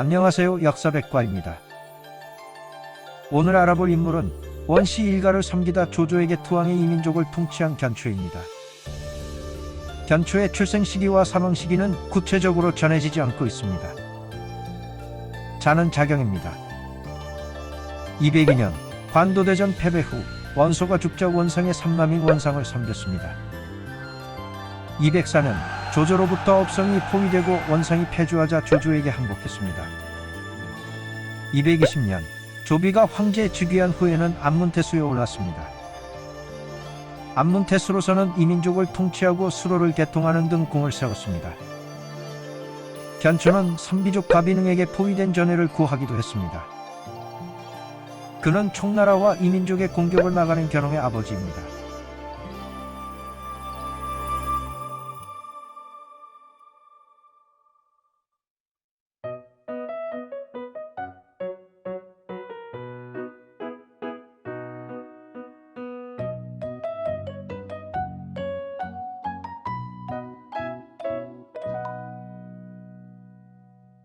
안녕하세요 역사백과입니다. 오늘 알아볼 인물은 원시 일가를 섬기다 조조에게 투항해 이민족을 통치한 견초입니다. 견초의 출생 시기와 사망 시기는 구체적으로 전해지지 않고 있습니다. 자는 자경입니다. 202년 관도대전 패배 후 원소가 죽자 원상의 삼남인 원상을 섬겼습니다. 204년 조조로부터 업성이 포위되고 원상이 패주하자 조조에게 항복했습니다. 220년 조비가 황제에 즉위한 후에는 안문태수에 올랐습니다. 안문태수로서는 이민족을 통치하고 수로를 개통하는 등 공을 세웠습니다. 견초는 선비족 가비능에게 포위된 전해를 구하기도 했습니다. 그는 총나라와 이민족의 공격을 나가는 견홍의 아버지입니다.